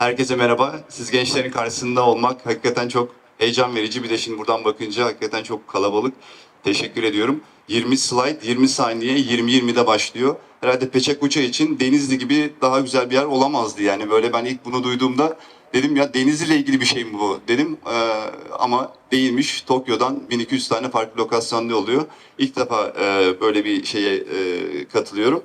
Herkese merhaba. Siz gençlerin karşısında olmak hakikaten çok heyecan verici. Bir de şimdi buradan bakınca hakikaten çok kalabalık. Teşekkür ediyorum. 20 slide, 20 saniye, 20-20'de başlıyor. Herhalde Peçek Uça için Denizli gibi daha güzel bir yer olamazdı. Yani böyle ben ilk bunu duyduğumda dedim ya Denizli ile ilgili bir şey mi bu dedim. Ee, ama değilmiş. Tokyo'dan 1200 tane farklı lokasyonda oluyor. İlk defa e, böyle bir şeye e, katılıyorum.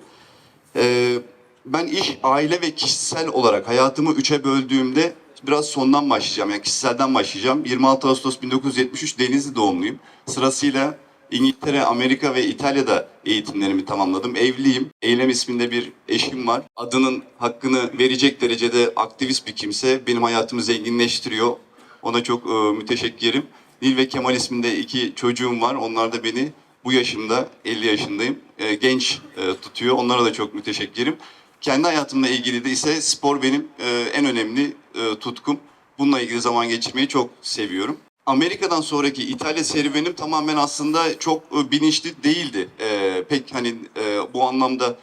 Ee, ben iş, aile ve kişisel olarak hayatımı üçe böldüğümde biraz sondan başlayacağım. Yani kişiselden başlayacağım. 26 Ağustos 1973 Denizli doğumluyum. Sırasıyla İngiltere, Amerika ve İtalya'da eğitimlerimi tamamladım. Evliyim. Eylem isminde bir eşim var. Adının hakkını verecek derecede aktivist bir kimse. Benim hayatımı zenginleştiriyor. Ona çok e, müteşekkirim. Nil ve Kemal isminde iki çocuğum var. Onlar da beni bu yaşımda, 50 yaşındayım, e, genç e, tutuyor. Onlara da çok müteşekkirim. Kendi hayatımla ilgili de ise spor benim e, en önemli e, tutkum. Bununla ilgili zaman geçirmeyi çok seviyorum. Amerika'dan sonraki İtalya serüvenim tamamen aslında çok e, bilinçli değildi. E, pek hani e, bu anlamda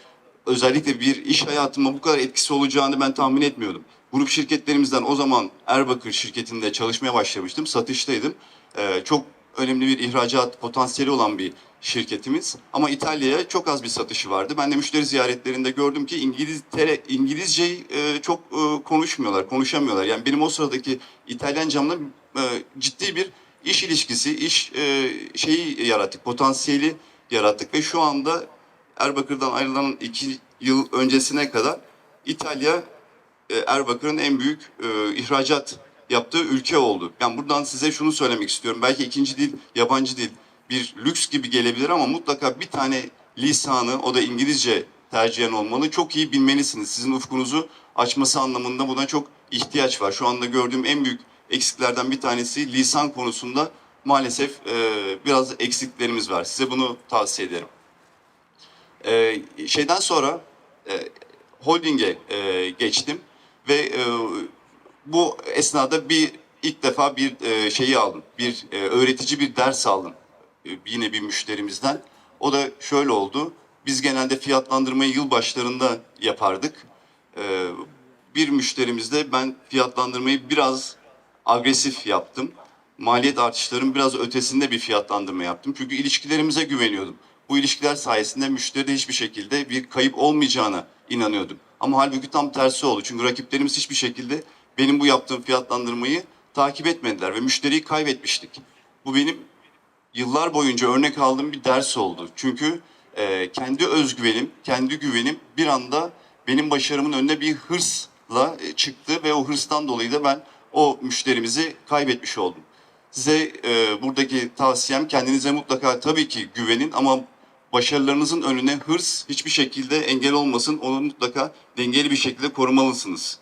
özellikle bir iş hayatıma bu kadar etkisi olacağını ben tahmin etmiyordum. Grup şirketlerimizden o zaman Erbakır şirketinde çalışmaya başlamıştım. Satıştaydım. Ee, çok önemli bir ihracat potansiyeli olan bir şirketimiz. Ama İtalya'ya çok az bir satışı vardı. Ben de müşteri ziyaretlerinde gördüm ki İngiltere, İngilizceyi e, çok e, konuşmuyorlar, konuşamıyorlar. Yani benim o sıradaki İtalyancamla e, ciddi bir iş ilişkisi, iş e, şeyi yarattık, potansiyeli yarattık. Ve şu anda Erbakır'dan ayrılan iki yıl öncesine kadar İtalya e, Erbakır'ın en büyük e, ihracat yaptığı ülke oldu. Yani buradan size şunu söylemek istiyorum. Belki ikinci dil, yabancı dil bir lüks gibi gelebilir ama mutlaka bir tane lisanı, o da İngilizce tercihen olmalı. Çok iyi bilmelisiniz. Sizin ufkunuzu açması anlamında buna çok ihtiyaç var. Şu anda gördüğüm en büyük eksiklerden bir tanesi lisan konusunda maalesef e, biraz eksiklerimiz var. Size bunu tavsiye ederim. E, şeyden sonra e, holdinge e, geçtim ve e, bu esnada bir ilk defa bir e, şeyi aldım. Bir e, öğretici bir ders aldım. E, yine bir müşterimizden. O da şöyle oldu. Biz genelde fiyatlandırmayı yıl başlarında yapardık. E, bir müşterimizde ben fiyatlandırmayı biraz agresif yaptım. Maliyet artışlarının biraz ötesinde bir fiyatlandırma yaptım. Çünkü ilişkilerimize güveniyordum. Bu ilişkiler sayesinde müşteride hiçbir şekilde bir kayıp olmayacağına inanıyordum. Ama halbuki tam tersi oldu. Çünkü rakiplerimiz hiçbir şekilde benim bu yaptığım fiyatlandırmayı takip etmediler ve müşteriyi kaybetmiştik. Bu benim yıllar boyunca örnek aldığım bir ders oldu. Çünkü e, kendi özgüvenim, kendi güvenim bir anda benim başarımın önüne bir hırsla e, çıktı ve o hırstan dolayı da ben o müşterimizi kaybetmiş oldum. Size e, buradaki tavsiyem kendinize mutlaka tabii ki güvenin ama başarılarınızın önüne hırs hiçbir şekilde engel olmasın. Onu mutlaka dengeli bir şekilde korumalısınız.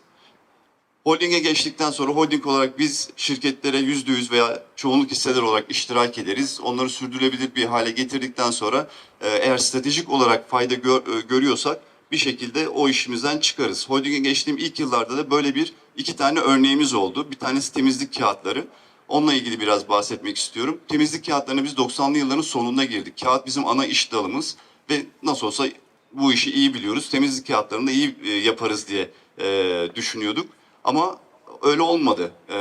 Holding'e geçtikten sonra holding olarak biz şirketlere yüzde yüz veya çoğunluk hisseler olarak iştirak ederiz. Onları sürdürülebilir bir hale getirdikten sonra e, eğer stratejik olarak fayda gör- e, görüyorsak bir şekilde o işimizden çıkarız. Holding'e geçtiğim ilk yıllarda da böyle bir iki tane örneğimiz oldu. Bir tanesi temizlik kağıtları. Onunla ilgili biraz bahsetmek istiyorum. Temizlik kağıtlarına biz 90'lı yılların sonunda girdik. Kağıt bizim ana iş dalımız ve nasıl olsa bu işi iyi biliyoruz. Temizlik kağıtlarını da iyi e, yaparız diye düşünüyorduk. Ama öyle olmadı. E,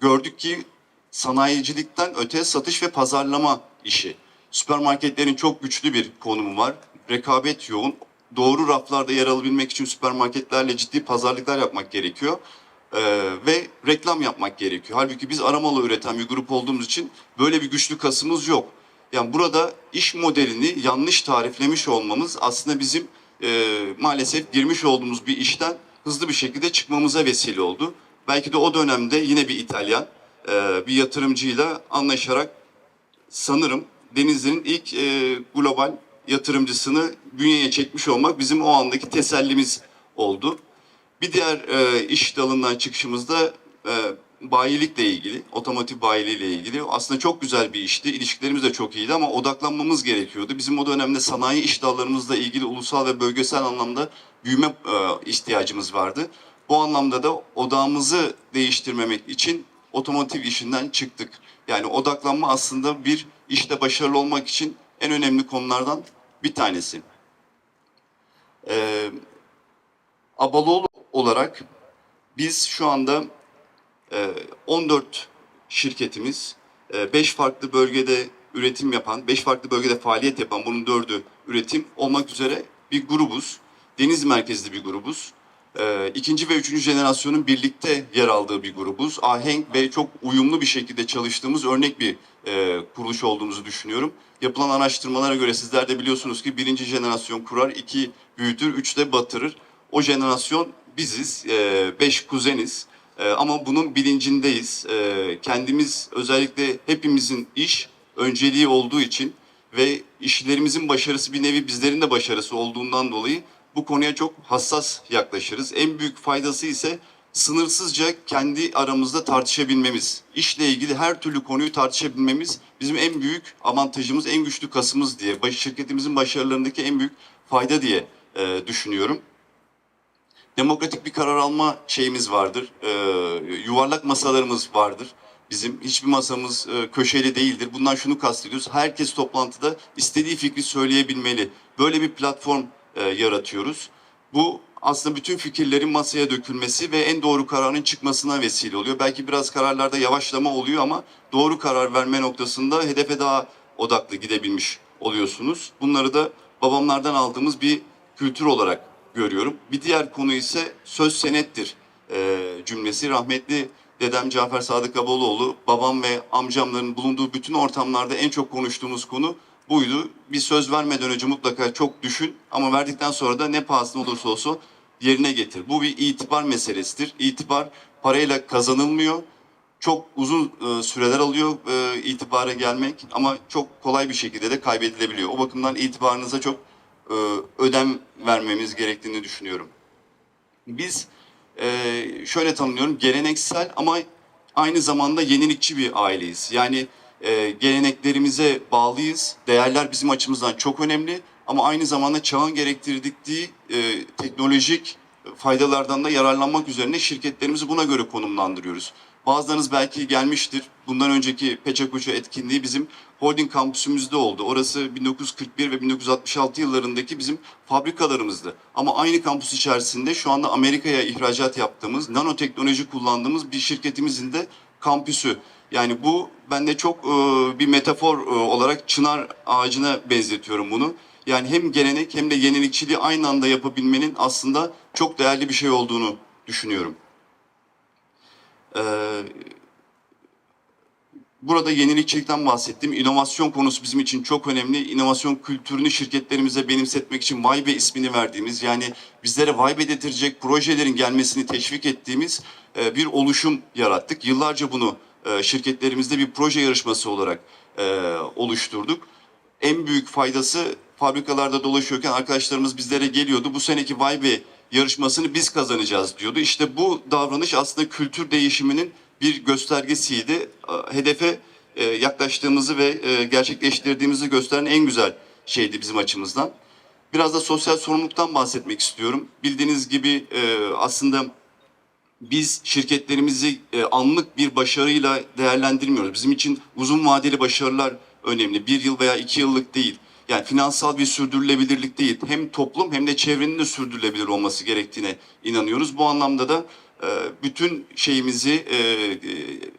gördük ki sanayicilikten öte satış ve pazarlama işi. Süpermarketlerin çok güçlü bir konumu var. Rekabet yoğun. Doğru raflarda yer alabilmek için süpermarketlerle ciddi pazarlıklar yapmak gerekiyor. Ee, ve reklam yapmak gerekiyor. Halbuki biz aramalı üreten bir grup olduğumuz için böyle bir güçlü kasımız yok. Yani burada iş modelini yanlış tariflemiş olmamız aslında bizim e, maalesef girmiş olduğumuz bir işten hızlı bir şekilde çıkmamıza vesile oldu. Belki de o dönemde yine bir İtalyan e, bir yatırımcıyla anlaşarak sanırım Denizli'nin ilk e, global yatırımcısını bünyeye çekmiş olmak bizim o andaki tesellimiz oldu. Bir diğer e, iş dalından çıkışımızda bayilikle ilgili, otomotiv bayiliğiyle ilgili. Aslında çok güzel bir işti. İlişkilerimiz de çok iyiydi ama odaklanmamız gerekiyordu. Bizim o dönemde sanayi iş dallarımızla ilgili ulusal ve bölgesel anlamda büyüme e, ihtiyacımız vardı. Bu anlamda da odağımızı değiştirmemek için otomotiv işinden çıktık. Yani odaklanma aslında bir işte başarılı olmak için en önemli konulardan bir tanesi. Ee, Abaloğlu olarak Biz şu anda 14 şirketimiz, 5 farklı bölgede üretim yapan, 5 farklı bölgede faaliyet yapan, bunun dördü üretim olmak üzere bir grubuz. Deniz merkezli bir grubuz. E, ikinci ve üçüncü jenerasyonun birlikte yer aldığı bir grubuz. Ahenk ve çok uyumlu bir şekilde çalıştığımız örnek bir e, kuruluş olduğumuzu düşünüyorum. Yapılan araştırmalara göre sizler de biliyorsunuz ki birinci jenerasyon kurar, iki büyütür, üç de batırır. O jenerasyon biziz, e, beş kuzeniz. E, ama bunun bilincindeyiz. E, kendimiz özellikle hepimizin iş önceliği olduğu için ve işlerimizin başarısı bir nevi bizlerin de başarısı olduğundan dolayı bu konuya çok hassas yaklaşırız. En büyük faydası ise sınırsızca kendi aramızda tartışabilmemiz. İşle ilgili her türlü konuyu tartışabilmemiz bizim en büyük avantajımız, en güçlü kasımız diye, şirketimizin başarılarındaki en büyük fayda diye e, düşünüyorum. Demokratik bir karar alma şeyimiz vardır. E, yuvarlak masalarımız vardır. Bizim hiçbir masamız e, köşeli değildir. Bundan şunu kastediyoruz. Herkes toplantıda istediği fikri söyleyebilmeli. Böyle bir platform e, yaratıyoruz. Bu aslında bütün fikirlerin masaya dökülmesi ve en doğru kararın çıkmasına vesile oluyor. Belki biraz kararlarda yavaşlama oluyor ama doğru karar verme noktasında hedefe daha odaklı gidebilmiş oluyorsunuz. Bunları da babamlardan aldığımız bir kültür olarak görüyorum. Bir diğer konu ise söz senettir e, cümlesi. Rahmetli dedem Cafer Sadık Abaloğlu, babam ve amcamların bulunduğu bütün ortamlarda en çok konuştuğumuz konu buydu. Bir söz vermeden önce mutlaka çok düşün ama verdikten sonra da ne pahasına olursa olsun yerine getir. Bu bir itibar meselesidir. İtibar parayla kazanılmıyor. Çok uzun e, süreler alıyor e, itibara gelmek ama çok kolay bir şekilde de kaybedilebiliyor. O bakımdan itibarınıza çok e, ödem vermemiz gerektiğini düşünüyorum. Biz e, şöyle tanımlıyorum, geleneksel ama aynı zamanda yenilikçi bir aileyiz. Yani e, geleneklerimize bağlıyız, değerler bizim açımızdan çok önemli ama aynı zamanda çağın gerektirdiği teknolojik faydalardan da yararlanmak üzerine şirketlerimizi buna göre konumlandırıyoruz. Bazılarınız belki gelmiştir. Bundan önceki Peçakuça etkinliği bizim holding kampüsümüzde oldu. Orası 1941 ve 1966 yıllarındaki bizim fabrikalarımızdı. Ama aynı kampüs içerisinde şu anda Amerika'ya ihracat yaptığımız, nanoteknoloji kullandığımız bir şirketimizin de kampüsü. Yani bu bende çok e, bir metafor e, olarak çınar ağacına benzetiyorum bunu. Yani hem gelenek hem de yenilikçiliği aynı anda yapabilmenin aslında çok değerli bir şey olduğunu düşünüyorum. Ee, Burada yenilikçilikten bahsettim. İnovasyon konusu bizim için çok önemli. İnovasyon kültürünü şirketlerimize benimsetmek için Vibe ismini verdiğimiz yani bizlere Vibe dedirtecek projelerin gelmesini teşvik ettiğimiz e, bir oluşum yarattık. Yıllarca bunu e, şirketlerimizde bir proje yarışması olarak e, oluşturduk. En büyük faydası fabrikalarda dolaşıyorken arkadaşlarımız bizlere geliyordu. Bu seneki Vibe yarışmasını biz kazanacağız diyordu. İşte bu davranış aslında kültür değişiminin bir göstergesiydi. Hedefe e, yaklaştığımızı ve e, gerçekleştirdiğimizi gösteren en güzel şeydi bizim açımızdan. Biraz da sosyal sorumluluktan bahsetmek istiyorum. Bildiğiniz gibi e, aslında biz şirketlerimizi anlık bir başarıyla değerlendirmiyoruz. Bizim için uzun vadeli başarılar önemli. Bir yıl veya iki yıllık değil. Yani finansal bir sürdürülebilirlik değil. Hem toplum hem de çevrenin de sürdürülebilir olması gerektiğine inanıyoruz. Bu anlamda da e, bütün şeyimizi, e, e,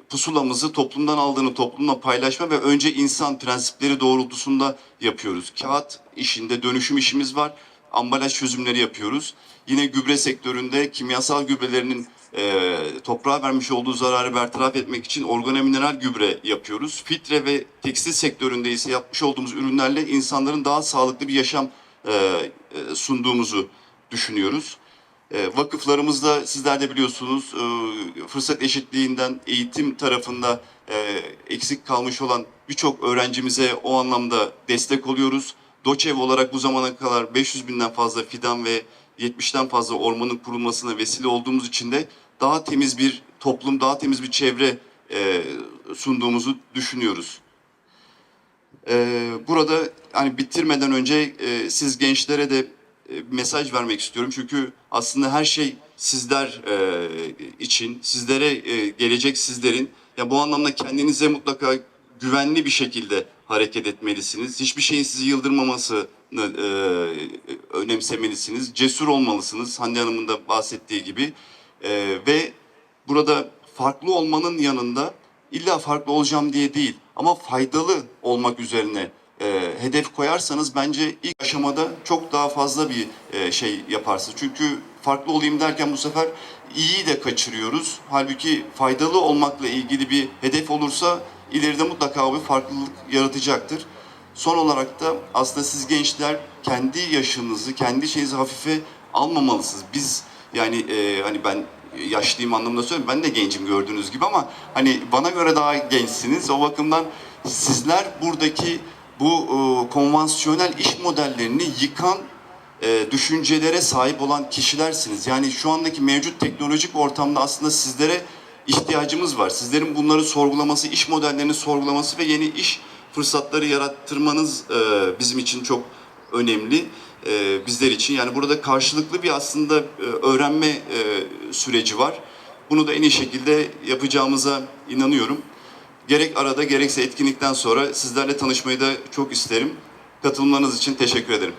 pusulamızı toplumdan aldığını toplumla paylaşma ve önce insan prensipleri doğrultusunda yapıyoruz. Kağıt işinde dönüşüm işimiz var. Ambalaj çözümleri yapıyoruz. Yine gübre sektöründe kimyasal gübrelerinin e, toprağa vermiş olduğu zararı bertaraf etmek için organomineral gübre yapıyoruz. Fitre ve tekstil sektöründe ise yapmış olduğumuz ürünlerle insanların daha sağlıklı bir yaşam e, e, sunduğumuzu düşünüyoruz. E, vakıflarımızda sizler de biliyorsunuz e, fırsat eşitliğinden eğitim tarafında e, eksik kalmış olan birçok öğrencimize o anlamda destek oluyoruz. DOÇEV olarak bu zamana kadar 500 binden fazla fidan ve 70'ten fazla ormanın kurulmasına vesile olduğumuz için de daha temiz bir toplum, daha temiz bir çevre e, sunduğumuzu düşünüyoruz. Ee, burada hani bitirmeden önce e, siz gençlere de e, mesaj vermek istiyorum. Çünkü aslında her şey sizler e, için, sizlere e, gelecek sizlerin. Ya bu anlamda kendinize mutlaka güvenli bir şekilde hareket etmelisiniz. Hiçbir şeyin sizi yıldırmamasını e, önemsemelisiniz. Cesur olmalısınız Hande Hanım'ın da bahsettiği gibi. E, ve burada farklı olmanın yanında illa farklı olacağım diye değil ama faydalı olmak üzerine e, hedef koyarsanız bence ilk aşamada çok daha fazla bir e, şey yaparsınız. Çünkü farklı olayım derken bu sefer iyiyi de kaçırıyoruz. Halbuki faydalı olmakla ilgili bir hedef olursa ileride mutlaka bir farklılık yaratacaktır. Son olarak da aslında siz gençler kendi yaşınızı, kendi şeyinizi hafife almamalısınız. Biz yani e, hani ben yaşlıyım anlamında söylüyorum. Ben de gencim gördüğünüz gibi ama hani bana göre daha gençsiniz. O bakımdan sizler buradaki bu e, konvansiyonel iş modellerini yıkan e, düşüncelere sahip olan kişilersiniz. Yani şu andaki mevcut teknolojik ortamda aslında sizlere ihtiyacımız var. Sizlerin bunları sorgulaması, iş modellerini sorgulaması ve yeni iş fırsatları yarattırmanız e, bizim için çok önemli. E, bizler için yani burada karşılıklı bir aslında e, öğrenme e, süreci var. Bunu da en iyi şekilde yapacağımıza inanıyorum. Gerek arada gerekse etkinlikten sonra sizlerle tanışmayı da çok isterim. Katılımlarınız için teşekkür ederim.